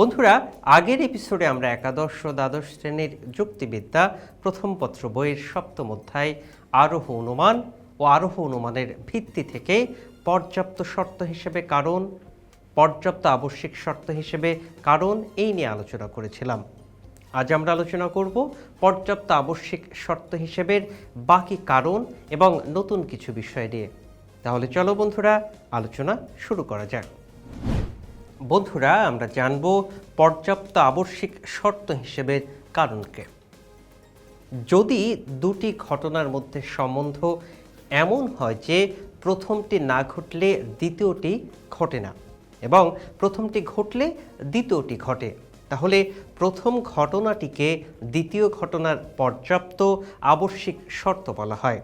বন্ধুরা, আগের এপিসোডে আমরা একাদশ দ্বাদশ শ্রেণির যুক্তিবিদ্যা প্রথম পত্র বইয়ের সপ্তম অধ্যায় আরোহ অনুমান ও আরোহ অনুমানের ভিত্তি থেকে পর্যাপ্ত শর্ত হিসেবে কারণ, পর্যাপ্ত আবশ্যিক শর্ত হিসেবে কারণ এই নিয়ে আলোচনা করেছিলাম। আজ আমরা আলোচনা করব পর্যাপ্ত আবশ্যিক শর্ত হিসেবের বাকি কারণ এবং নতুন কিছু বিষয় নিয়ে। তাহলে চলো বন্ধুরা, আলোচনা শুরু করা যাক। বন্ধুরা, আমরা জানব পর্যাপ্ত আবশ্যিক শর্ত হিসেবে কারণকে। যদি দুটি ঘটনার মধ্যে সম্বন্ধ এমন হয় যে প্রথমটি না ঘটলে দ্বিতীয়টি ঘটে না এবং প্রথমটি ঘটলে দ্বিতীয়টি ঘটে, তাহলে প্রথম ঘটনাটিকে দ্বিতীয় ঘটনার পর্যাপ্ত আবশ্যিক শর্ত বলা হয়।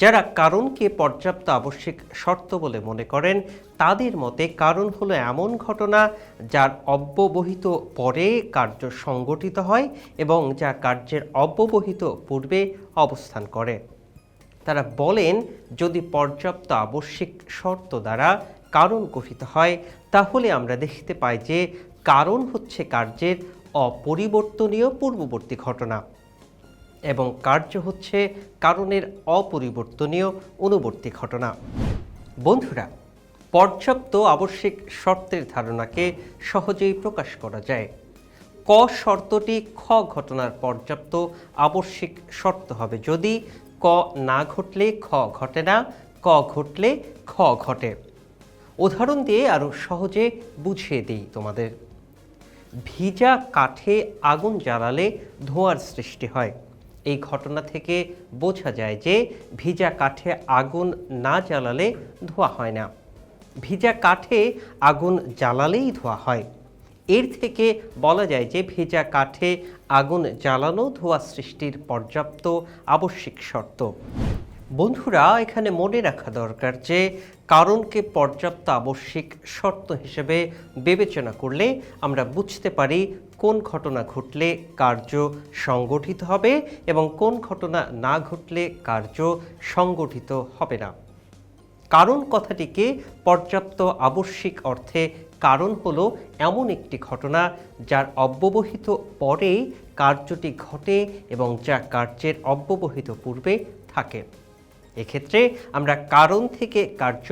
যারা কারণকে পর্যাপ্ত আবশ্যিক শর্ত বলে মনে করেন, তাদের মতে কারণ হলো এমন ঘটনা যার অব্যবহিত পরে কার্য সংগঠিত হয় এবং যা কার্যের অব্যবহিত পূর্বে অবস্থান করে। তারা বলেন, যদি পর্যাপ্ত আবশ্যিক শর্ত দ্বারা কারণ গঠিত হয়, তাহলে আমরা দেখতে পাই যে কারণ হচ্ছে কার্যের অপরিবর্তনীয় পূর্ববর্তী ঘটনা। এবং কার্য হচ্ছে কারণের অপরিবর্তনীয় অনুবর্তী ঘটনা। বন্ধুরা, পর্যাপ্ত আবশ্যিক শর্তের ধারণাকে সহজেই প্রকাশ করা যায়। ক শর্তটি খ ঘটনার পর্যাপ্ত আবশ্যিক শর্ত হবে যদি ক না ঘটলে খ ঘটে না, ক ঘটলে খ ঘটে। উদাহরণ দিয়ে আরও সহজে বুঝিয়ে দিই তোমাদের। ভিজা কাঠে আগুন জ্বালালে ধোঁয়ার সৃষ্টি হয়। এই ঘটনা থেকে বোঝা যায় যে ভিজা কাঠে আগুন না জ্বালালে ধোয়া হয় না। ভিজা কাঠে আগুন জ্বালালেই ধোয়া হয়। এর থেকে বলা যায় যে ভিজা কাঠে আগুন জ্বালানো ধোয়া সৃষ্টির পর্যাপ্ত আবশ্যিক শর্ত। বন্ধুরা, এখানে মনে রাখা দরকার যে কারণকে পর্যাপ্ত আবশ্যিক শর্ত হিসেবে বিবেচনা করলে আমরা বুঝতে পারি কোন ঘটনা ঘটলে কার্য সংগঠিত হবে এবং কোন ঘটনা না ঘটলে কার্য সংগঠিত হবে না। কারণ কথাটিকে পর্যাপ্ত আবশ্যিক অর্থে কারণ হলো এমন একটি ঘটনা যার অব্যবহিত পরে কার্যটি ঘটে এবং যা কার্যের অব্যবহিত পূর্বে থাকে। এক্ষেত্রে আমরা কারণ থেকে কার্য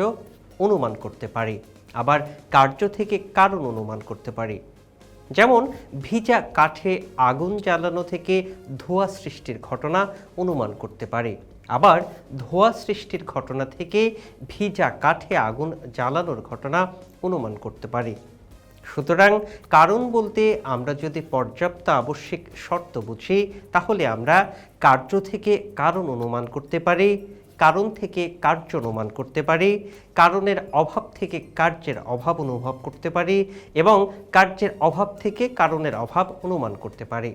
অনুমান করতে পারি, আবার কার্য থেকে কারণ অনুমান করতে পারি। যেমন, ভিজা কাঠে আগুন জ্বালানো থেকে ধোঁয়া সৃষ্টির ঘটনা অনুমান করতে পারি, আবার ধোঁয়া সৃষ্টির ঘটনা থেকে ভিজা কাঠে আগুন জ্বালানোর ঘটনা অনুমান করতে পারি। সুতরাং, কারণ বলতে আমরা যদি পর্যাপ্ত আবশ্যিক শর্ত বুঝি, তাহলে আমরা কার্য থেকে কারণ অনুমান করতে পারি কারণ থেকে কার্য অনুমান করতে পারি, কারণের অভাব থেকে কার্যের অভাব অনুভব করতে পারি এবং কার্যের অভাব থেকে কারণের অভাব অনুমান করতে পারি।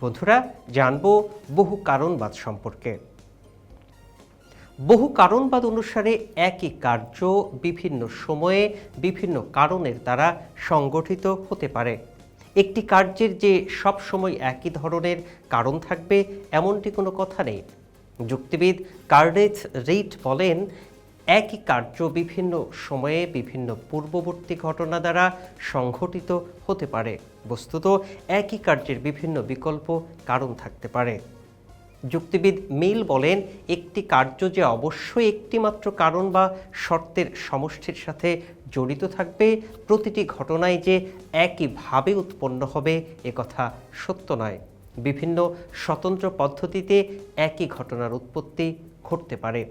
বন্ধুরা, জানব বহু কারণবাদ সম্পর্কে। বহু কারণবাদ অনুসারে একই কার্য বিভিন্ন সময়ে বিভিন্ন কারণের দ্বারা সংগঠিত হতে পারে। একটি কার্যের যে সব সময় একই ধরনের কারণ থাকবে, এমনটি কোনো কথা নেই। যুক্তিবিদ কার্ডেজ রেইট বলেন, একই কার্য বিভিন্ন সময়ে বিভিন্ন পূর্ববর্তী ঘটনা দ্বারা সংঘটিত হতে পারে। বস্তুত একই কার্যের বিভিন্ন বিকল্প কারণ থাকতে পারে। যুক্তিবিদ মিল বলেন, একটি কার্য যে অবশ্যই একটিমাত্র কারণ বা শর্তের সমষ্টির সাথে জড়িত থাকবে, প্রতিটি ঘটনায় যে একইভাবে উৎপন্ন হবে কথা সত্য নয়। বিভিন্ন স্বতন্ত্র পদ্ধতিতে একই ঘটনার উৎপত্তি ঘটতে পারে।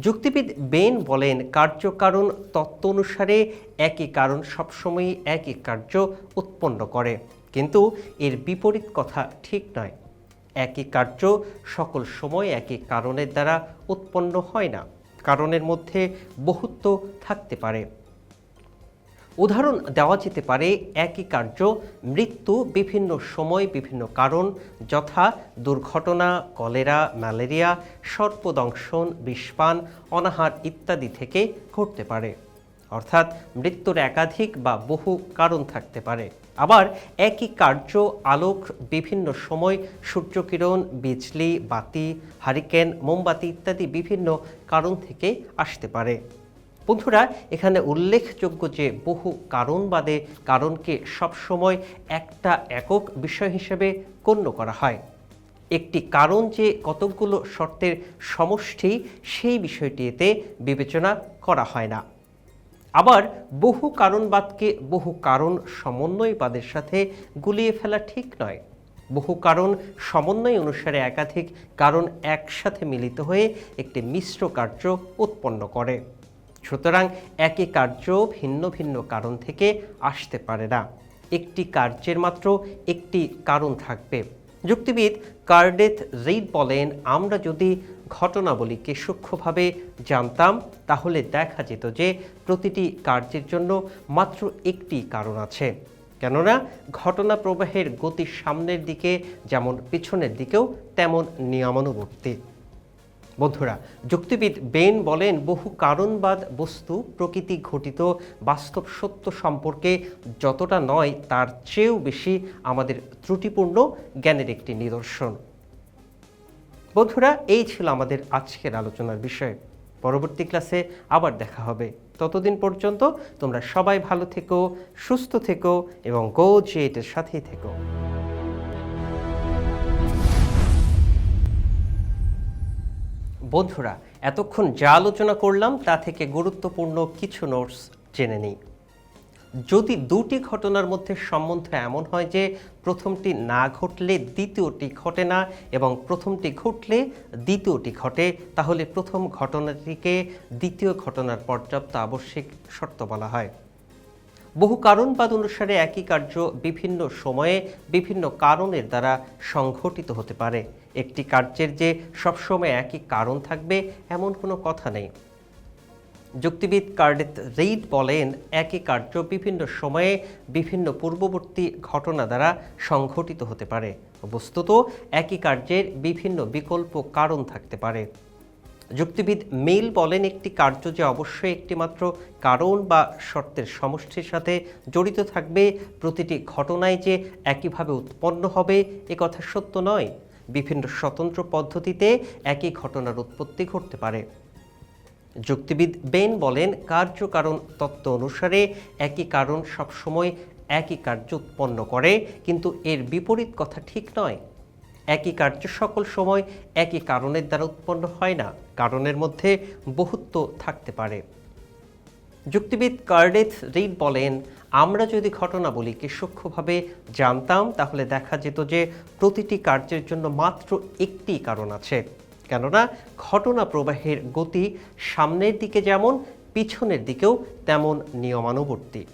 যুক্তিবিদ বেন বলেন, কার্যকারণ তত্ত্ব অনুসারে একই কারণ সবসময়ই একই কার্য উৎপন্ন করে। কিন্তু এর বিপরীত কথা ঠিক নয়। একই কার্য সকল সময় একই কারণের দ্বারা উৎপন্ন হয় না। কারণের মধ্যে বহুত্ব থাকতে পারে। উদাহরণ দেওয়া যেতে পারে, একই কার্য, মৃত্যু, বিভিন্ন সময়, বিভিন্ন কারণ, যথা, দুর্ঘটনা, কলেরা, ম্যালেরিয়া, সর্পদংশন, বিষপান, অনাহার ইত্যাদি থেকে ঘটতে পারে। অর্থাৎ মৃত্যুর একাধিক বা বহু কারণ থাকতে পারে। আবার একই কার্য, আলোক, বিভিন্ন সময়, সূর্যকিরণ, বিজলি, বাতি, হারিকেন, মোমবাতি ইত্যাদি বিভিন্ন কারণ থেকে আসতে পারে। বন্ধুরা, এখানে উল্লেখযোগ্য যে বহু কারণ বাদে কারণকে সবসময় একটা একক বিষয় হিসেবে গণ্য করা হয়। একটি কারণ যে কতকগুলো শর্তের সমষ্টি, সেই বিষয়টিতে বিবেচনা করা হয় না। আবার বহু কারণবাদকে বহু কারণ সমন্বয়বাদের সাথে গুলিয়ে ফেলা ঠিক নয়। বহু কারণ সমন্বয় অনুসারে একাধিক কারণ একসাথে মিলিত হয়ে একটি মিশ্র কার্য উৎপন্ন করে। সুতরাং একই কার্য ভিন্ন ভিন্ন কারণ থেকে আসতে পারে না। একটি কার্যের মাত্র একটি কারণ থাকবে। যুক্তিবিদ কার্ডেথ রিড বলেন, আমরা যদি ঘটনাবলীকে সূক্ষ্মভাবে জানতাম, তাহলে দেখা যেত যে প্রতিটি কার্যের জন্য মাত্র একটি কারণ আছে। কেননা ঘটনা প্রবাহের গতি সামনের দিকে যেমন পিছনের দিকেও, তেমন নিয়মানুবর্তী। বন্ধুরা, যুক্তিবিদ বেন বলেন, বহু কারণবাদ বস্তু প্রকৃতি ঘটিত বাস্তব সত্য সম্পর্কে যতটা নয়, তার চেয়েও বেশি আমাদের ত্রুটিপূর্ণ জ্ঞানের একটি নিদর্শন। বন্ধুরা, এই ছিল আমাদের আজকের আলোচনার বিষয়। পরবর্তী ক্লাসে আবার দেখা হবে। ততদিন পর্যন্ত তোমরা সবাই ভালো থেকো, সুস্থ থেকো এবং গো জেটের সাথেই থেকো। বন্ধুরা, এতক্ষণ যা আলোচনা করলাম তা থেকে গুরুত্বপূর্ণ কিছু নোটস জেনে নিই। যদি দুটি ঘটনার মধ্যে সম্বন্ধ এমন হয় যে প্রথমটি না ঘটলে দ্বিতীয়টি ঘটে না এবং প্রথমটি ঘটলে দ্বিতীয়টি ঘটে, তাহলে প্রথম ঘটনাটিকে দ্বিতীয় ঘটনার পর্যাপ্ত আবশ্যিক শর্ত বলা হয়। বহু কারণবাদ অনুসারে একই কার্য বিভিন্ন সময়ে বিভিন্ন কারণের দ্বারা সংঘটিত হতে পারে। একটি কার্যের যে সবসময় একই কারণ থাকবে, এমন কোনো কথা নেই। যুক্তিবিদ কার্ডেথ রেইড বলেন, একই কার্য বিভিন্ন সময়ে বিভিন্ন পূর্ববর্তী ঘটনা দ্বারা সংঘটিত হতে পারে। বস্তুত, একই কার্যের বিভিন্ন বিকল্প কারণ থাকতে পারে। যুক্তিবিদ মিল বলেন, একটি কার্য যে অবশ্যই একটিমাত্র কারণ বা শর্তের সমষ্টির সাথে জড়িত থাকবে, প্রতিটি ঘটনায় যে একইভাবে উৎপন্ন হবে, এ কথা সত্য নয়। বিভিন্ন স্বতন্ত্র পদ্ধতিতে একই ঘটনার উৎপত্তি ঘটতে পারে। যুক্তিবিদ বেন বলেন কার্যকারণ তত্ত্ব অনুসারে একই কারণ সবসময় একই কার্য উৎপন্ন করে, কিন্তু এর বিপরীত কথা ঠিক নয়। একই কার্য সকল সময় একই কারণের দ্বারা উৎপন্ন হয় না, কারণের মধ্যে বহুত্ব থাকতে পারে। যুক্তিবিদ কার্ডেথ রিড বলেন, আমরা যদি ঘটনাবলীকে সূক্ষ্মভাবে জানতাম, তাহলে দেখা যেত যে প্রতিটি কার্যের জন্য মাত্র একটি কারণ আছে। কেননা, ঘটনা প্রবাহের গতি সামনের দিকে যেমন, পিছনের দিকেও তেমন নিয়মানুবর্তী।